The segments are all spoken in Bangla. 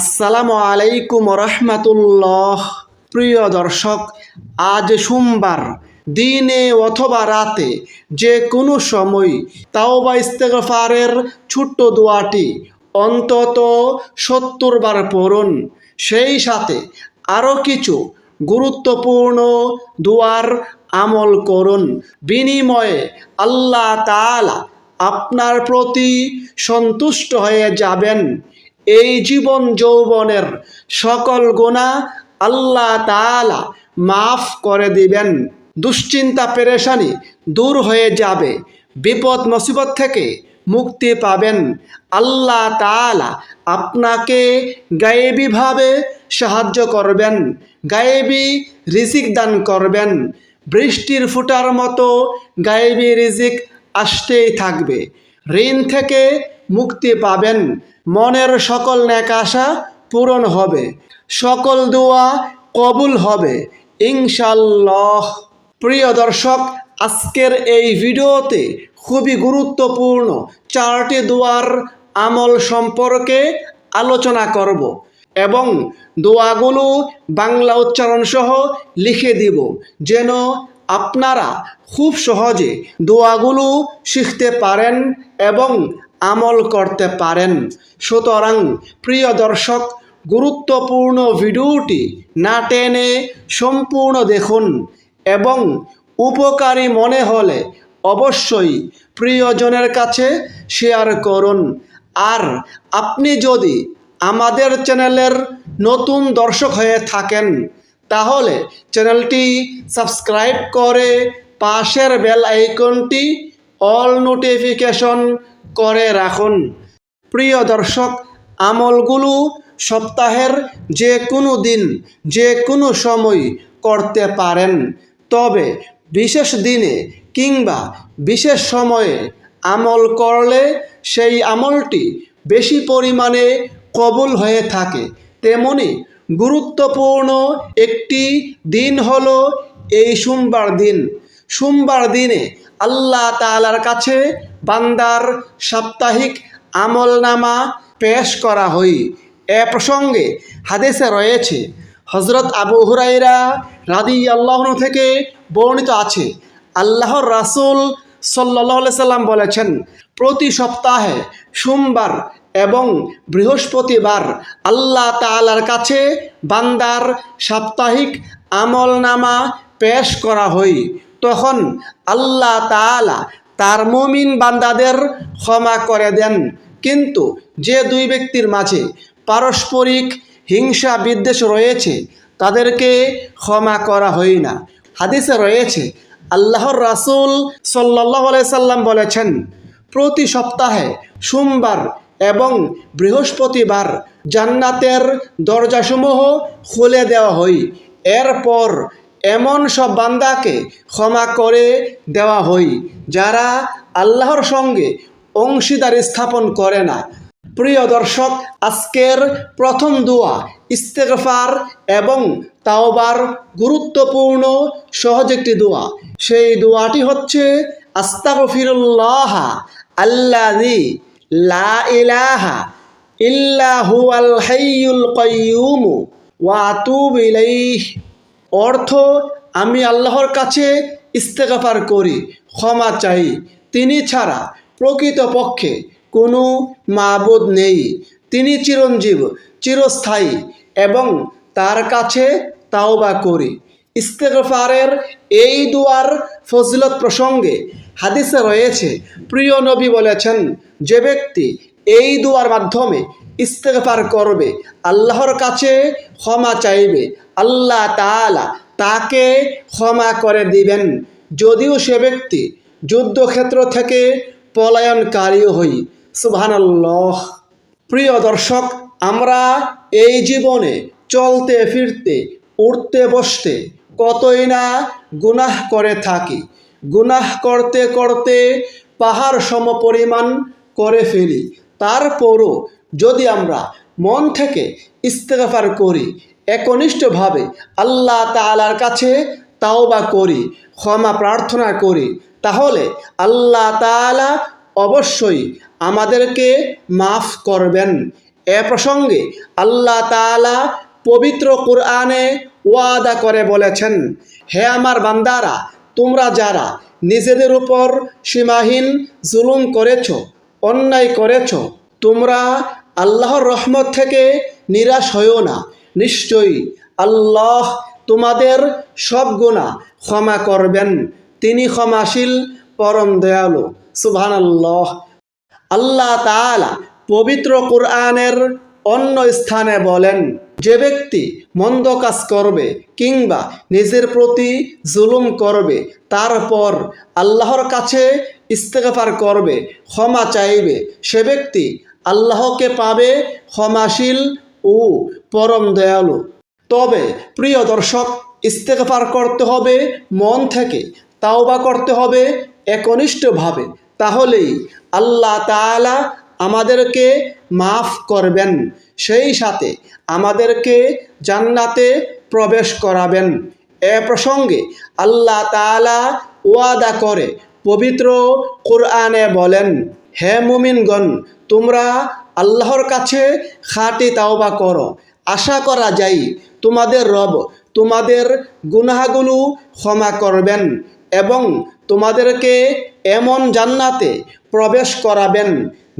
আসসালামু আলাইকুম রহমাতুল্লাহ প্রিয় দর্শক, আজ সোমবার, দিনে অথবা রাতে যে কোনো সময় তাওবা ইস্তেগফারের ছোট্ট দোয়াটি অন্তত সত্তর বার পড়ুন। সেই সাথে আরও কিছু গুরুত্বপূর্ণ দোয়ার আমল করুন। বিনিময়ে আল্লাহ তাআলা আপনার প্রতি সন্তুষ্ট হয়ে যাবেন। এই জীবন যৌবনের সকল গোনা আল্লাহ তাআলা মাফ করে দিবেন। দুশ্চিন্তা, পেরেশানি দূর হয়ে যাবে। বিপদ, মুসিবত থেকে মুক্তি পাবেন। আল্লাহ তাআলা আপনাকে গায়েবীভাবে সাহায্য করবেন, গায়েবী রিজিক দান করবেন। বৃষ্টির ফুটার মতো গায়েবী রিজিক আসতেই থাকবে। ঋণ থেকে মুক্তি পাবেন। মনের সকল ন্যাক আশা পূরণ হবে। সকল দোয়া কবুল হবে। ইনশাল্লাহ প্রিয় দর্শক, আজকের এই ভিডিওতে খুবই গুরুত্বপূর্ণ চারটি দোয়ার আমল সম্পর্কে আলোচনা করব এবং দোয়াগুলো বাংলা উচ্চারণ সহ লিখে দিব, যেন আপনারা খুব সহজে দোয়াগুলো শিখতে পারেন এবং আমল করতে পারেন। সুতরাং প্রিয় দর্শক, গুরুত্বপূর্ণ ভিডিওটি না টেনে সম্পূর্ণ দেখুন এবং উপকারী মনে হলে অবশ্যই প্রিয়জনের কাছে শেয়ার করুন। আর আপনি যদি আমাদের চ্যানেলের নতুন দর্শক হয়ে থাকেন, তাহলে চ্যানেলটি সাবস্ক্রাইব করে পাশের বেল আইকনটি অল নোটিফিকেশন করে রাখুন। প্রিয় দর্শক, আমলগুলো সপ্তাহের যে কোনো দিন যে কোনো সময় করতে পারেন। তবে বিশেষ দিনে কিংবা বিশেষ সময়ে আমল করলে সেই আমলটি বেশি পরিমাণে কবুল হয়ে থাকে। তেমনি গুরুত্বপূর্ণ একটি দিন হলো এই সোমবার দিন। সোমবার দিনে আল্লাহ তাআলার কাছে বান্দার সাপ্তাহিক আমলনামা পেশ করা হই এ প্রসঙ্গে হাদিসে রয়েছে হজরত আবু হুরাইরা রাদি আল্লাহ থেকে বর্ণিত আছে, আল্লাহর রাসূল সাল্লাহ সাল্লাম বলেছেন, প্রতি সপ্তাহে সোমবার এবং বৃহস্পতিবার আল্লাহ তাআলার কাছে বান্দার সাপ্তাহিক আমলনামা পেশ করা হয়। তখন আল্লাহ তাআলা তার মুমিন বান্দাদের ক্ষমা করে দেন। কিন্তু যে দুই ব্যক্তির মাঝে পারস্পরিক হিংসা বিদ্বেষ রয়েছে, তাদেরকে ক্ষমা করা হয় না। হাদিসে রয়েছে, আল্লাহর রাসূল সাল্লাহ সাল্লাম বলেছেন, প্রতি সপ্তাহে সোমবার এবং বৃহস্পতিবার জান্নাতের দরজাসমূহ খুলে দেওয়া হয়। এরপর এমন সব বান্দাকে ক্ষমা করে দেওয়া হয় যারা আল্লাহর সঙ্গে অংশীদার স্থাপন করে না। প্রিয় দর্শক, আজকের প্রথম দোয়া ইস্তেগফার এবং তাওবার গুরুত্বপূর্ণ সহজ একটি দোয়া। সেই দোয়াটি হচ্ছে, আস্তাগফিরুল্লাহ আল্লাযী লা ইলাহা ইল্লা হুয়াল ওয়া অর্থ আমি আল্লাহর কাছে ইস্তেগফার করি, ক্ষমা চাই। তিনি ছাড়া প্রকৃতপক্ষে কোনো মাবুদ নেই। তিনি চিরঞ্জীব, চিরস্থায়ী এবং তার কাছে তাওবা করি। ইস্তেগফারের এই দুয়ার ফজিলত প্রসঙ্গে হাদিসে রয়েছে, প্রিয় নবী বলেছেন, যে ব্যক্তি এই দুয়ার মাধ্যমে ইস্তেগফার করবে, আল্লাহর কাছে ক্ষমা চাইবে, আল্লাহ তাআলা তাকে ক্ষমা করে দিবেন। যদিও সে ব্যক্তি যুদ্ধক্ষেত্র থেকে পলায়নকারীও হই, সুবহানাল্লাহ। প্রিয় দর্শক, আমরা এই জীবনে চলতে, ফিরতে উঠতে বসতে কতই না গুনাহ করে থাকি। গুনাহ করতে করতে পাহাড় সম পরিমাণ করে ফেলি। তারপরও যদি আমরা মন থেকে ইস্তেগফার করি, একনিষ্ঠভাবে আল্লাহ তাআলার কাছে তাওবা করি, ক্ষমা প্রার্থনা করি, তাহলে আল্লাহ তাআলা অবশ্যই আমাদেরকে মাফ করবেন। এ প্রসঙ্গে আল্লাহ তাআলা পবিত্র কোরআনে ওয়াদা করে বলেছেন, হে আমার বান্দারা, তোমরা যারা নিজেদের উপর সীমাহীন জুলুম করেছ, অন্যায় করেছ, তোমরা আল্লাহর রহমত থেকে নিরাশ হইও না। নিশ্চয়ই আল্লাহ তোমাদের সব গুণা ক্ষমা করবেন। তিনি ক্ষমাশীল, পরম দয়ালু। সুবহান আল্লাহ আল্লাহ তাআলা পবিত্র কোরআনের অন্য স্থানে বলেন, যে ব্যক্তি মন্দ কাজ করবে কিংবা নিজের প্রতি জুলুম করবে, তারপর আল্লাহর কাছে ইস্তেগফার করবে, ক্ষমা চাইবে, সে ব্যক্তি আল্লাহকে পাবে ক্ষমাশীল ও পরম দয়ালু। তবে প্রিয় দর্শক, ইস্তেগফার করতে হবে মন থেকে, তাওবা করতে হবে একনিষ্ঠভাবে। তাহলেই আল্লাহ তাআলা আমাদেরকে মাফ করবেন, সেই সাথে আমাদেরকে জান্নাতে প্রবেশ করাবেন। এ প্রসঙ্গে আল্লাহ তাআলা ওয়াদা করে, পবিত্র কোরআনে বলেন হে মুমিনগণ, তোমরা আল্লাহর কাছে খাটি তাওবা করো। আশা করা যাই তোমাদের রব তোমাদের গুনাহগুলো ক্ষমা করবেন এবং তোমাদেরকে এমন জান্নাতে প্রবেশ করাবেন,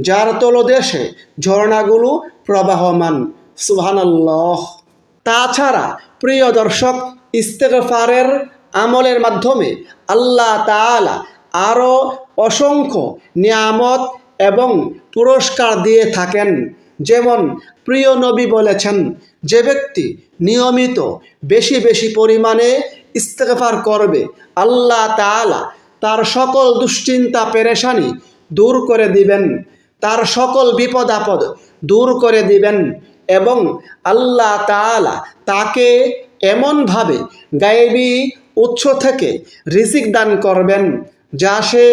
যার তলদেশে ঝর্ণাগুলো প্রবাহমান। সুবহানাল্লাহ। তাছাড়া প্রিয় দর্শক, ইস্তেগফারের আমলের মাধ্যমে আল্লাহ তাআলা আরও অসংখ্য নিয়ামত এবং পুরস্কার দিয়ে থাকেন। যেমন প্রিয় নবী বলেছেন, যে ব্যক্তি নিয়মিত বেশি বেশি পরিমাণে ইস্তেফার করবে, আল্লাহ তাআলা তার সকল দুশ্চিন্তা পেরেশানি দূর করে দিবেন, তার সকল বিপদ আপদ দূর করে দিবেন এবং আল্লাহ তাআলা তাকে এমনভাবে গায়েবী উৎস থেকে রিজিক দান করবেন। যা সে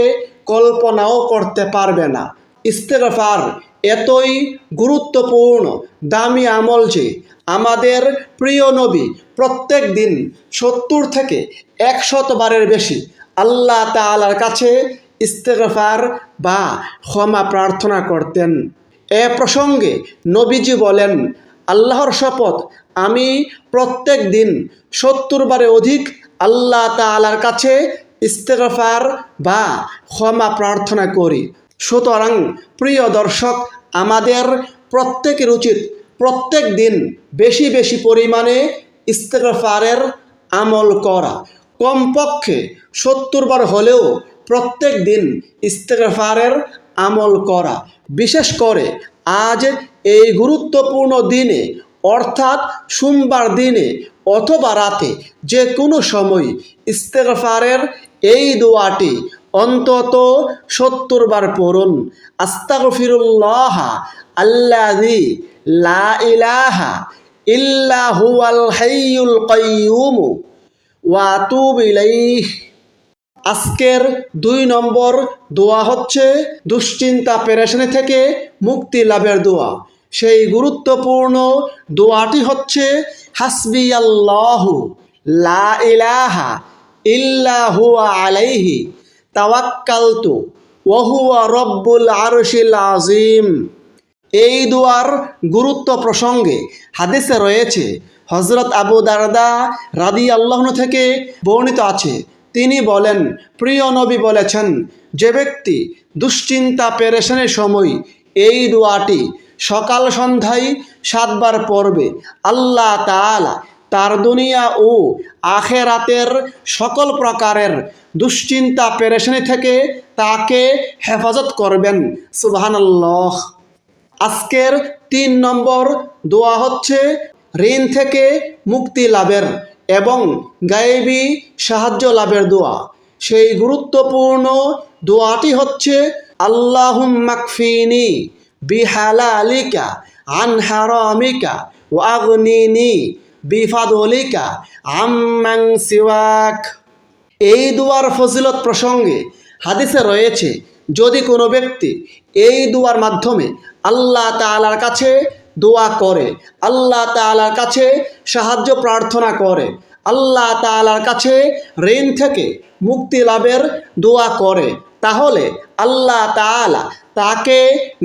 কল্পনাও করতে পারবে না। ইস্তেগফার এতই গুরুত্বপূর্ণ, দামি আমল যে আমাদের প্রিয় নবী প্রত্যেক দিন সত্তর থেকে একশত বারের বেশি আল্লাহ তাআলার কাছে ইস্তেগফার বা ক্ষমা প্রার্থনা করতেন। এ প্রসঙ্গে নবীজি বলেন, আল্লাহর শপথ আমি প্রত্যেক দিন সত্তর বারে অধিক আল্লাহ তাআলার কাছে ইস্তেগফার বা ক্ষমা প্রার্থনা করি। সুতরাং প্রিয় দর্শক, আমাদের প্রত্যেকের উচিত প্রত্যেক দিন বেশি বেশি পরিমাণে ইস্তেগফারের আমল করা। কমপক্ষে সত্তর বার হলেও প্রত্যেক দিন ইস্তেগফারের আমল করা। বিশেষ করে আজ এই গুরুত্বপূর্ণ দিনে, অর্থাৎ সোমবার দিনে অথবা রাতে যে কোনো সময় ইস্তেগফারের এই দোয়াটি অন্তত সত্তর বার পড়ুন। আস্তাগফিরুল্লাহ আল্লাযী লা ইলাহা ইল্লা হুয়াল হাইয়ুল আজকের দুই নম্বর দোয়া হচ্ছে দুশ্চিন্তা পেরেশানি থেকে মুক্তি লাভের দোয়া। সেই গুরুত্বপূর্ণ দোয়াটি হচ্ছে হাসবি আল্লাহু লা ইলাহা ইল্লা আলাইহি, তাওয়াক্কালতু ওয়াহুয়া রব্বুল আরশিল আজিম এই দোয়ার গুরুত্ব প্রসঙ্গে হাদিসে রয়েছে হজরত আবু দারদা রাদি আল্লাহন থেকে বর্ণিত আছে। তিনি বলেন, প্রিয় নবী বলেছেন, যে ব্যক্তি দুশ্চিন্তা, পেরেশানের সময় এই দোয়াটি সকাল সন্ধ্যায় সাতবার পড়বে, আল্লাহ তাআলা তার দুনিয়া ও আখেরাতের সকল প্রকারের দুশ্চিন্তা, পেরেশানি থেকে তাকে হেফাজত করবেন। সুবহানাল্লাহ। আজকের তিন নম্বর দোয়া হচ্ছে ঋণ থেকে মুক্তি লাভের এবং গায়েবী সাহায্য লাভের দোয়া। সেই গুরুত্বপূর্ণ দোয়াটি হচ্ছে আল্লাহুম মাকফিনি বিহালালিকা আন হারামিকা ওয়াগনিনি বিফাদলিকা আম্মাং সিওয়াক। এই দুয়ার ফজিলত প্রসঙ্গে হাদিসে রয়েছে, যদি কোনো ব্যক্তি এই দুয়ার মাধ্যমে আল্লাহ তাআলার কাছে দোয়া করে, আল্লাহ তাআলার কাছে সাহায্য প্রার্থনা করে, আল্লাহ তাআলার কাছে ঋণ থেকে মুক্তি লাভের দোয়া করে, তাহলে আল্লাহ তাআলা তাকে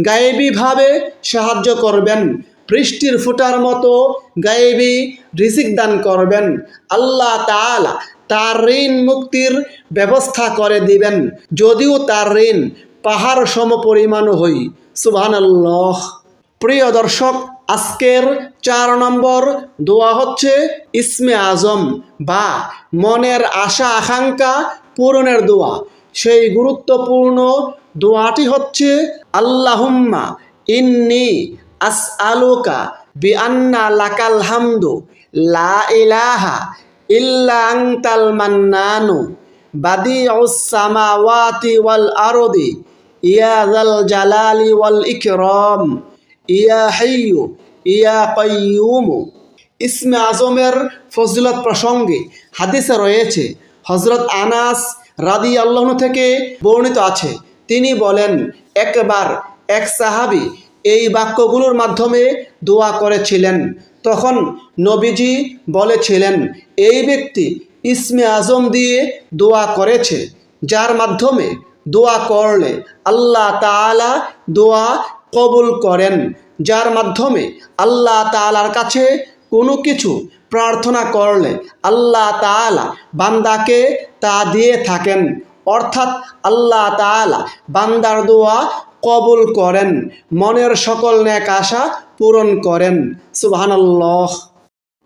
গায়েবীভাবে সাহায্য করবেন। বৃষ্টির ফুটার মতো গায়েবী রিজিক দান করবেন। আল্লাহ তাআলা তার ঋণ মুক্তির ব্যবস্থা করে দিবেন। যদিও তার ঋণ পাহাড় সম পরিমাণও হই। সুবহানাল্লাহ। প্রিয় দর্শক, আজকের চার নম্বর দোয়া হচ্ছে ইসমে আজম বা মনের আশা আকাঙ্ক্ষা পূরণের দোয়া। সেই গুরুত্বপূর্ণ দোয়াটি হচ্ছে, আল্লাহুম্মা ইন্নি আস আলুকা বি আন্না লাকাল হামদু, লা ইলাহা ইল্লা আংতাল মান্নানু, বাদিউস সামাওয়াতি ওয়াল আরদি, ইয়া যাল জালালি ওয়াল ইকরাম, ইয়া হাইয়ু, ইয়া কাইয়ুম। ইসমে আজমের ফজিলত প্রসঙ্গে হাদিসে রয়েছে হজরত আনাস রাদি আল্লাহ থেকে বর্ণিত আছে, তিনি বলেন, একবার এক সাহাবি এই বাক্যগুলোর মাধ্যমে দোয়া করেছিলেন। তখন নবীজি বলেছিলেন, এই ব্যক্তি ইসমে আজম দিয়ে দোয়া করেছে, যার মাধ্যমে দোয়া করলে আল্লাহ তাআলা দোয়া কবুল করেন, যার মাধ্যমে আল্লাহ তাআলার কাছে কোনো কিছু প্রার্থনা করলে আল্লাহ তাআলা বান্দাকে তা দিয়ে থাকেন। অর্থাৎ আল্লাহ তাআলা বান্দার দোয়া কবুল করেন, মনের সকল ন্যাক আশা পূরণ করেন। সুবহানাল্লাহ।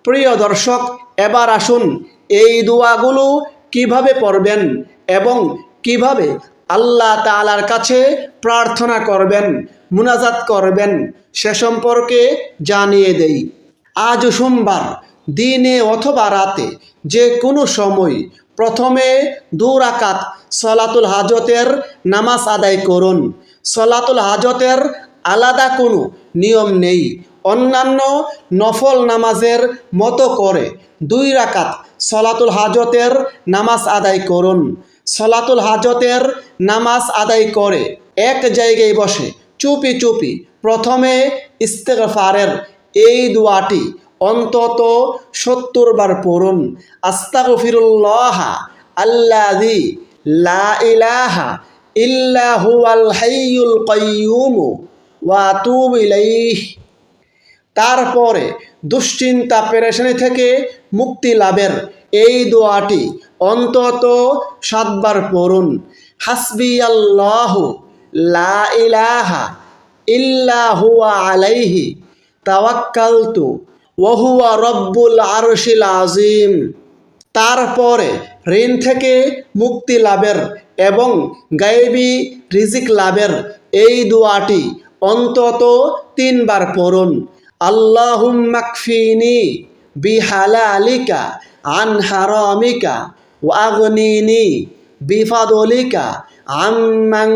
প্রিয় দর্শক, এবার আসুন এই দোয়াগুলো কীভাবে পড়বেন এবং কীভাবে আল্লাহ তাআলার কাছে প্রার্থনা করবেন, মুনাজাত করবেন, সে সম্পর্কে জানিয়ে দেই। আজ সোমবার, দিনে অথবা রাতে যে কোনো সময় প্রথমে দু রাকাত সলাতুল হাজতের নামাজ আদায় করুন। সলাতুল হাজতের আলাদা কোনো নিয়ম নেই। অন্যান্য নফল নামাজের মতো করে দুই রাকাত সলাতুল হাজতের নামাজ আদায় করুন। সলাতুল হাজতের নামাজ আদায় করে এক জায়গায় বসে চুপি চুপি প্রথমে ইস্তেগফারের এই দোয়াটি অন্তত সত্তর বার পড়ুন। আস্তাগফিরুল্লাহ আল্লাযী লা ইলাহা ইল্লা হুয়াল হাইয়ুল তারপরে দুশ্চিন্তা পেরেশানি থেকে মুক্তি লাভের এই দোয়াটি অন্তত সাতবার পড়ুন। হাসবি আল্লাহ লা ইলাহা ইল্লা আলাইহি। তাওয়াক্কালতু ওহুয়া রব্বুল আরশিল আজিম। তারপরে ঋণ থেকে মুক্তি লাভের এবং গায়েবী রিজিক লাভের এই দোয়াটি অন্তত তিনবার পড়ুন। আল্লাহুম্মাকফিনি বিহালালিকা আন হারামিকা ওয়াগনিনি বিফাদলিকা আম্মাং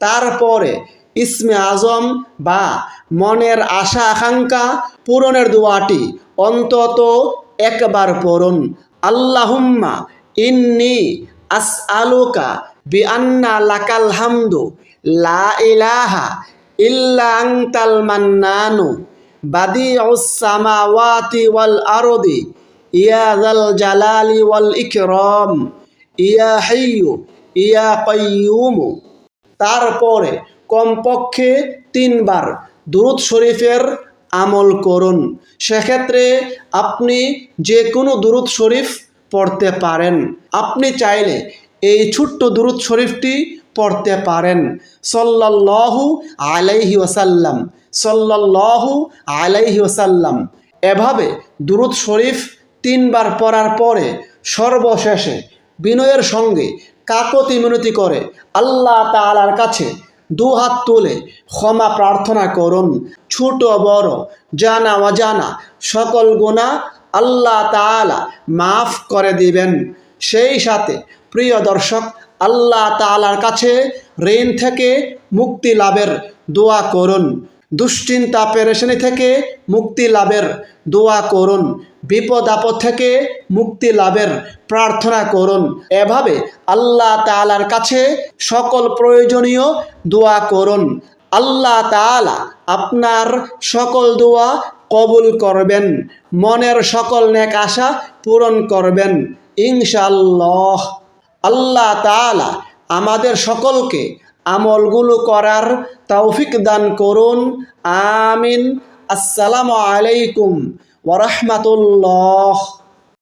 তারপরে ইসমে আজম বা মনের আশা আকাঙ্ক্ষা পূরণের দোয়াটি অন্তত একবার পড়ুন। আল্লাহুম্মা ইন্নি আস আলুকা বি আন্না লাকাল হামদু লা ইলাহা ইল্লা আংতাল মান্নানু বাদিউস সামাওয়াতি ওয়াল আরদি ইয়া যাল জালালি ওয়াল ইকরাম ইয়া হাইয়ু ইয়া কাইয়ুম। তারপরে কমপক্ষে তিনবার দুরুদ শরীফের আমল করুন। সেক্ষেত্রে আপনি যে কোনো দুরুদ শরীফ পড়তে পারেন। আপনি চাইলে এই ছোট্ট দুরুদ শরীফটি পড়তে পারেন। সল্লাল্লাহু আলাইহি ওসাল্লাম সল্লাল্লাহু আলাইহি ওসাল্লাম এভাবে দুরুদ শরীফ তিনবার পড়ার পরে সর্বশেষে বিনয়ের সঙ্গে কাকতি মিনতি করে আল্লাহ তাআলার কাছে দু হাত তুলে ক্ষমা প্রার্থনা করুন। ছোট, বড়, জানা, অজানা, সকল গুণা আল্লাহ তাআলা মাফ করে দিবেন। সেই সাথে প্রিয় দর্শক, আল্লাহ তাআলার কাছে ঋণ থেকে মুক্তি লাভের দোয়া করুন। দুশ্চিন্তা, পেরেশানি থেকে মুক্তি লাভের দোয়া করুন। বিপদ আপদ থেকে মুক্তি লাভের প্রার্থনা করুন। এভাবে আল্লাহ তাআলার কাছে সকল প্রয়োজনীয় দোয়া করুন। আল্লাহ তাআলা আপনার সকল দোয়া কবুল করবেন। মনের সকল নেক আশা পূরণ করবেন। ইনশাল্লাহ আল্লাহ তাআলা আমাদের সকলকে আমলগুলো করার তৌফিক দান করুন। আমিন। আসসালামু আলাইকুম। ওরহমতুল্লাহ